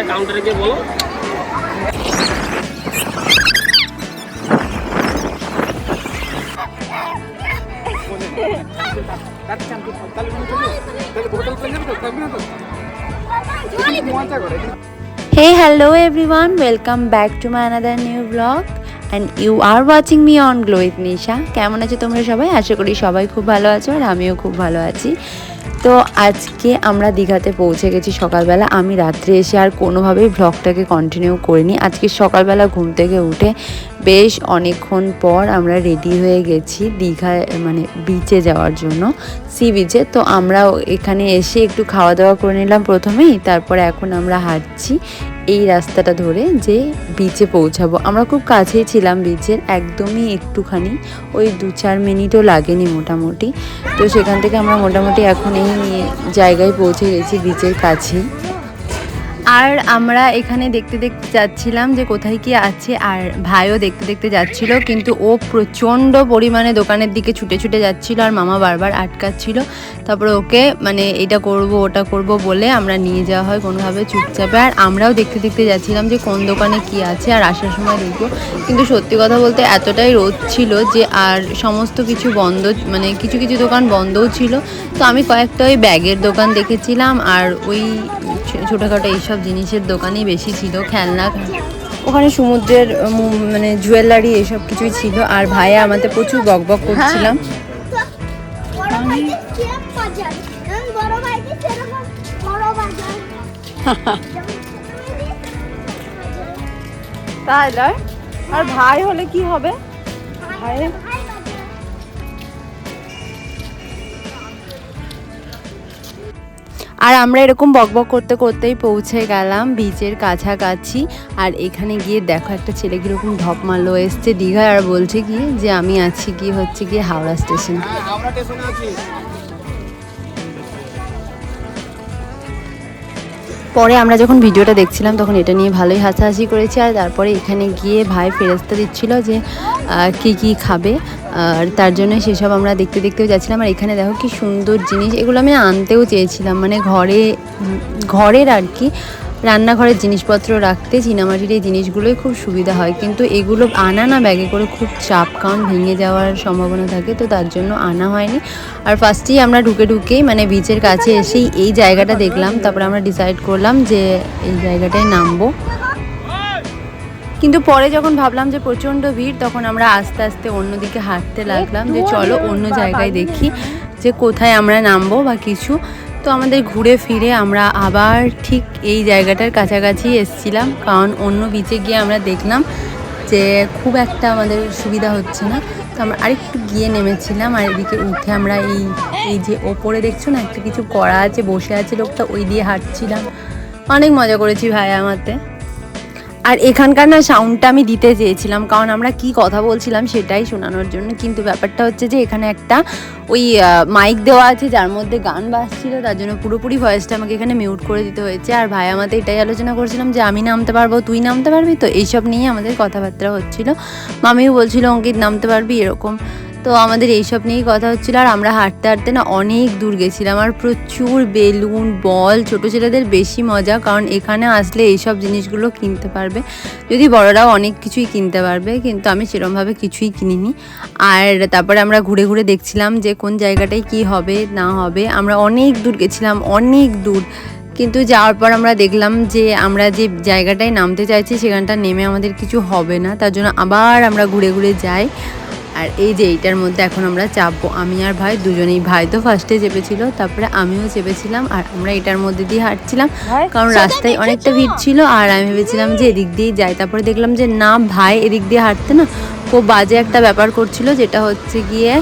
তারপরে কাউন্টারে গিয়ে বলো hello everyone, welcome back to my another new vlog and you are watching me on Glow with Nisha. কেমন আছো তোমরা সবাই আশা করি সবাই খুব ভালো আছো আর আমিও খুব ভালো আছি তো আজকে আমরা দীঘাতে পৌঁছে গেছি সকালবেলা। আমি রাত্রে এসে আর কোনোভাবেই ব্লগটাকে কন্টিনিউ করিনি। আজকে সকালবেলা ঘুম থেকে উঠে বেশ অনেকক্ষণ পর আমরা রেডি হয়ে গেছি দীঘায় মানে বিচে যাওয়ার জন্য সি বিচে তো আমরা এখানে এসে একটু খাওয়া দাওয়া করে নিলাম প্রথমেই, তারপর এখন আমরা হাঁটছি। এই রাস্তাটা ধরে যে বিচে পৌঁছাবো। আমরা খুব কাছেই ছিলাম বিচের একদমই একটুখানি, ওই দু চার মিনিটও লাগেনি মোটামুটি। তো সেখান থেকে আমরা মোটামুটি এখন এই জায়গায় পৌঁছে গেছি বিচের কাছেই। আর আমরা এখানে দেখতে দেখতে যাচ্ছিলাম যে কোথায় কি আছে, আর ভাইও দেখতে দেখতে যাচ্ছিল, কিন্তু ও প্রচণ্ড পরিমাণে দোকানের দিকে ছুটে ছুটে যাচ্ছিল আর মামা বারবার আটকাচ্ছিল। তারপরে ওকে মানে এটা করব, ওটা করব বলে আমরা নিয়ে যাওয়া হয় কোনোভাবে চুপচাপে। আর আমরাও দেখতে দেখতে যাচ্ছিলাম যে কোন দোকানে কি আছে, আর আসার সময় দেখব। কিন্তু সত্যি কথা বলতে এতটাই রোদ ছিল যে আর সমস্ত কিছু বন্ধ মানে কিছু কিছু দোকান বন্ধও ছিল। তো আমি কয়েকটা ওই ব্যাগের দোকান দেখেছিলাম, আর ওই ছোটোখাটো এইসব জিনিসের দোকানই বেশি ছিল খেলনা। ওখানে সমুদ্রের মানে জুয়েলারি এইসব কিছুই ছিল আর ভাইয়া আমাদের প্রচুর বক বক করছিলাম। ছোট ভাইকে তাই আর ভাই হলে কি হবে? ভাই আর আমরা এরকম বকবক করতে করতেই পৌঁছে গেলাম বিচের কাছাকাছি। আর এখানে গিয়ে দেখো একটা ছেলে কীরকম ঢপ মারলো, এসছে দীঘায় আর বলছে কি যে আমি আছি কি হচ্ছে কি হাওড়া স্টেশন হাওড়া স্টেশনে আছি। পরে আমরা যখন ভিডিওটা দেখছিলাম, তখন এটা নিয়ে ভালোই হাসাহাসি করেছি। আর তারপরে এখানে গিয়ে ভাই ফেরস্তা দিচ্ছিল যে কি কি খাবে? আর তার জন্য সেসব আমরা দেখতে, দেখতেও যাচ্ছিলাম। আর এখানে দেখো কি সুন্দর জিনিস। এগুলো আমি আনতেও চেয়েছিলাম। মানে ঘরে, ঘরের আর কি রান্নাঘরের জিনিসপত্র রাখতে চীনামাটির এই জিনিসগুলোই খুব সুবিধা হয়। কিন্তু এগুলো আনা না ব্যাগে করে খুব চাপ কারণ ভেঙে যাওয়ার সম্ভাবনা থাকে তো তার জন্য আনা হয়নি। আর ফার্স্টেই আমরা ঢুকে ঢুকেই মানে বিচের কাছে এসেই এই জায়গাটা দেখলাম তারপরে আমরা ডিসাইড করলাম যে এই জায়গাটায় নামবো। কিন্তু পরে যখন ভাবলাম যে প্রচণ্ড ভিড় তখন আমরা আস্তে আস্তে অন্যদিকে হাঁটতে লাগলাম যে চলো অন্য জায়গায় দেখি যে কোথায় আমরা নামবো বা কিছু। তো আমাদের ঘুরে ফিরে আমরা আবার ঠিক এই জায়গাটার কাছাকাছি এসছিলাম, কারণ অন্য বিচে গিয়ে আমরা দেখলাম যে খুব একটা আমাদের সুবিধা হচ্ছে না। তো আমরা আরেকটু গিয়ে নেমেছিলাম আর এদিকে উঠে আমরা এই এই যে ওপরে দেখছ না, একটা কিছু করা আছে, বসে আছে, লোকটা ওই দিয়ে হাঁটছিলাম। অনেক মজা করেছি ভাই আমাতে আর এখানকার না সাউন্ডটা আমি দিতে চেয়েছিলাম, কারণ আমরা কি কথা বলছিলাম সেটাই শোনানোর জন্য। কিন্তু ব্যাপারটা হচ্ছে যে, এখানে একটা ওই মাইক দেওয়া আছে, যার মধ্যে গান বাজছিল, তার জন্য পুরোপুরি ভয়েসটা আমাকে এখানে মিউট করে দিতে হয়েছে। আর ভাই আমাদের এটাই আলোচনা করছিলাম যে, আমি নামতে পারব, তুই নামতে পারবি? তো এইসব নিয়ে আমাদের কথাবার্তা হচ্ছিল। মামিও বলছিল, অঙ্কিত, নামতে পারবি? এরকম। তো আমাদের এইসব নিয়েই কথা হচ্ছিল। আর আমরা হাঁটতে হাঁটতে না অনেক দূর গেছিলাম। আর প্রচুর বেলুন, বল, ছোটো ছেলেদের বেশি মজা। কারণ এখানে আসলে এইসব জিনিসগুলো কিনতে পারবে। যদি বড়রাও অনেক কিছুই কিনতে পারবে, কিন্তু আমি সেরমভাবে কিছুই কিনিনি। আর তারপরে আমরা ঘুরে ঘুরে দেখছিলাম যে কোন জায়গাটায় কি হবে, না হবে। আমরা অনেক দূর গেছিলাম, অনেক দূর। কিন্তু যাওয়ার পর আমরা দেখলাম যে আমরা যে জায়গাটায় নামতে চাইছি, সেখানটা নেমে আমাদের কিছু হবে না। তার জন্য আবার আমরা ঘুরে ঘুরে যাই। আর এই যে এইটার মধ্যে এখন আমরা চাপবো। আমি আর ভাই দুজনেই ভাই তো ফার্স্টে চেপেছিল তারপরে আমিও চেপেছিলাম আর আমরা এটার মধ্যে দিয়ে হাঁটছিলাম কারণ রাস্তায় অনেকটা ভিড় ছিল আর আমি ভেবেছিলাম যে এদিক দিয়েই যাই। তারপরে দেখলাম যে না ভাই এদিক দিয়ে হাঁটতে না খুব বাজে একটা ব্যাপার করছিল যেটা হচ্ছে গিয়ে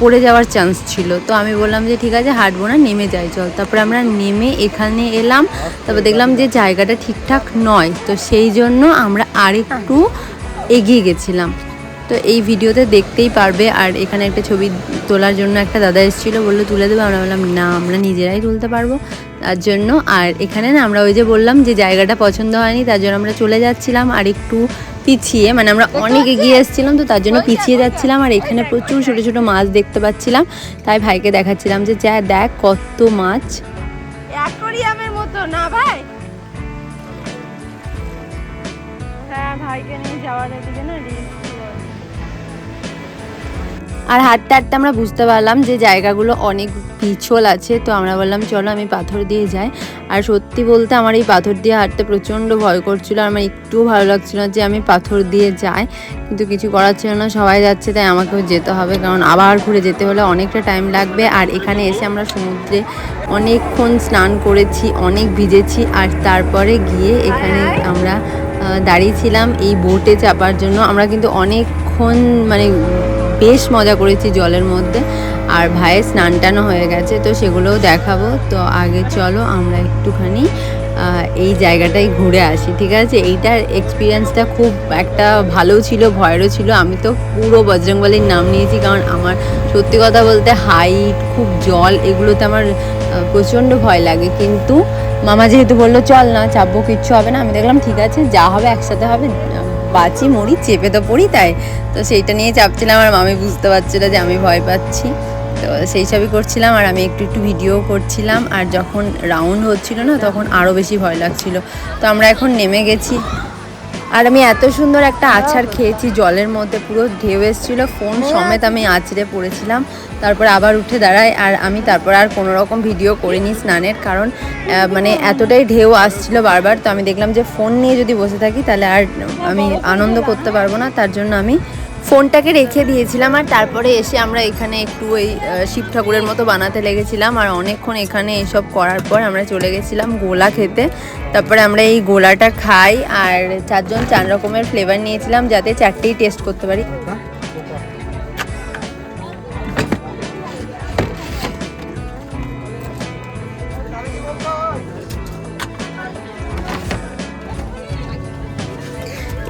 পড়ে যাওয়ার চান্স ছিল। তো আমি বললাম যে ঠিক আছে হাঁটবো না নেমে যাই চল। তারপরে আমরা নেমে এখানে এলাম। তারপর দেখলাম যে জায়গাটা ঠিকঠাক নয় তো সেই জন্য আমরা আরেকটু এগিয়ে গেছিলাম। তো এই ভিডিওতে দেখতেই পারবে। আর এখানে একটা ছবি তোলার জন্য একটা দাদা এসেছিল, বলল, তুলে দেবো? আমরা বললাম, না, আমরা নিজেরাই তুলতে পারব। তার জন্য, আর এখানে না আমরা ওই যে বললাম যে জায়গাটা পছন্দ হয়নি, তার জন্য আমরা চলে যাচ্ছিলাম আর একটু পিছিয়ে। মানে আমরা অনেক এগিয়ে এসেছিলাম তো, তার জন্য পিছিয়ে যাচ্ছিলাম। আর এখানে প্রচুর ছোটো ছোটো মাছ দেখতে পাচ্ছিলাম। তাই ভাইকে দেখাচ্ছিলাম যে, যা, দেখ কত মাছ। মতো, না হ্যাঁ ভাইকে নিয়ে যাওয়ার এদিকে না আর হাঁটতে হাঁটতে আমরা বুঝতে পারলাম যে জায়গাগুলো অনেক পিছল আছে, তো আমরা বললাম, চলো আমি পাথর দিয়ে যাই। আর সত্যি বলতে আমার এই পাথর দিয়ে হাঁটতে প্রচণ্ড ভয় করছিল, আর আমার একটুও ভালো লাগছিল না যে আমি পাথর দিয়ে যাই, কিন্তু কিছু করার ছিল না, সবাই যাচ্ছে, তাই আমাকেও যেতে হবে, কারণ আবার ঘুরে যেতে হলে অনেকটা টাইম লাগবে। আর এখানে এসে আমরা সমুদ্রে অনেকক্ষণ স্নান করেছি, অনেক ভিজেছি, আর তারপরে গিয়ে এখানে আমরা দাঁড়িয়েছিলাম এই বোটে চাপার জন্য। আমরা কিন্তু অনেকক্ষণ মানে বেশ মজা করেছি জলের মধ্যে। আর ভাইয়ের স্নান টানও হয়ে গেছে, তো সেগুলোও দেখাবো। তো আগে চলো আমরা একটুখানি এই জায়গাটাই ঘুরে আসি, ঠিক আছে? এইটার এক্সপিরিয়েন্সটা খুব একটা ভালো ছিল, ভয়েরও ছিল। আমি তো পুরো বজরংবলির নাম নিয়েছি, কারণ আমার সত্যি কথা বলতে হাইট খুব জল, এগুলোতে আমার প্রচণ্ড ভয় লাগে। কিন্তু মামা যেহেতু বলল, চল না, চাপবো, কিচ্ছু হবে না। আমি দেখলাম, ঠিক আছে, যা হবে একসাথে হবে। বাঁচি, মরি, চেপে তো পড়ি তাই। তো সেইটা নিয়ে চাপছিলাম আর মামি বুঝতে পারছিল যে আমি ভয় পাচ্ছি। তো সেই সবই করছিলাম আর আমি একটু একটু ভিডিও করছিলাম। আর যখন রাউন্ড হচ্ছিল না, তখন আরও বেশি ভয় লাগছিল। তো আমরা এখন নেমে গেছি। আর আমি এত সুন্দর একটা আছাড় খেয়েছি জলের মধ্যে পুরো ঢেউ এসেছিল ফোন সমেত আমি আছড়ে পড়েছিলাম। তারপর আবার উঠে দাঁড়াই আর আমি তারপর আর কোনো রকম ভিডিও করিনি স্নানের কারণ মানে এতটাই ঢেউ আসছিল বারবার তো আমি দেখলাম যে ফোন নিয়ে যদি বসে থাকি তাহলে আর আমি আনন্দ করতে পারব না তার জন্য আমি ফোনটাকে রেখে দিয়েছিলাম আর তারপরে এসে আমরা এখানে একটু ওই শিব ঠাকুরের মতো বানাতে লেগেছিলাম আর অনেকক্ষণ এখানে এসব করার পর আমরা চলে গেছিলাম গোলা খেতে। তারপরে আমরা এই গোলাটা খাই আর চারজন চার রকমের ফ্লেভার নিয়েছিলাম যাতে চারটেই টেস্ট করতে পারি।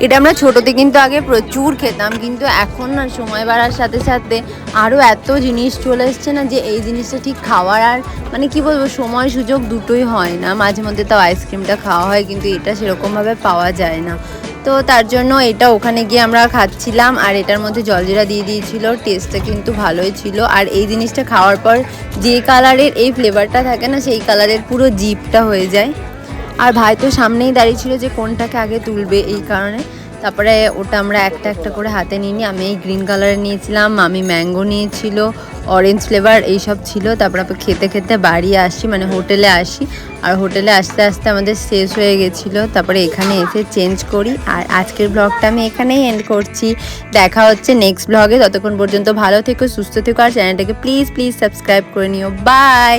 এটা আমরা ছোটোতে কিন্তু আগে প্রচুর খেতাম, কিন্তু এখন না সময় বাড়ার সাথে সাথে আরও এত জিনিস চলে এসছে না যে এই জিনিসটা ঠিক খাওয়ার আর মানে কি বলব, সময় সুযোগ দুটোই হয় না। মাঝে মধ্যে তাও আইসক্রিমটা খাওয়া হয়, কিন্তু এটা সেরকমভাবে পাওয়া যায় না। তো তার জন্য এটা ওখানে গিয়ে আমরা খাচ্ছিলাম আর এটার মধ্যে জলজিরা দিয়ে দিয়েছিল টেস্টটা কিন্তু ভালোই ছিল। আর এই জিনিসটা খাওয়ার পর যে কালারের এই ফ্লেভারটা থাকে না, সেই কালারের পুরো জিপটা হয়ে যায়। আর ভাই তো সামনেই দাঁড়িয়ে ছিল যে কোনটাকে আগে তুলবে এই কারণে। তারপরে ওটা আমরা একটা একটা করে হাতে নিয়ে নিই আমি এই গ্রিন কালারের নিয়েছিলাম আমি ম্যাঙ্গো নিয়েছিল অরেঞ্জ ফ্লেভার এইসব ছিল। তারপর খেতে খেতে বাড়ি আসি মানে হোটেলে আসি। আর হোটেলে আসতে আসতে আমাদের শেষ হয়ে গেছিল। তারপরে এখানে এসে চেঞ্জ করি। আর আজকের ব্লগটা আমি এখানেই এন্ড করছি। দেখা হচ্ছে নেক্সট ব্লগে ততক্ষণ পর্যন্ত ভালো থেকো, সুস্থ থেকো। আর চ্যানেলটাকে প্লিজ প্লিজ সাবস্ক্রাইব করে নিও। বাই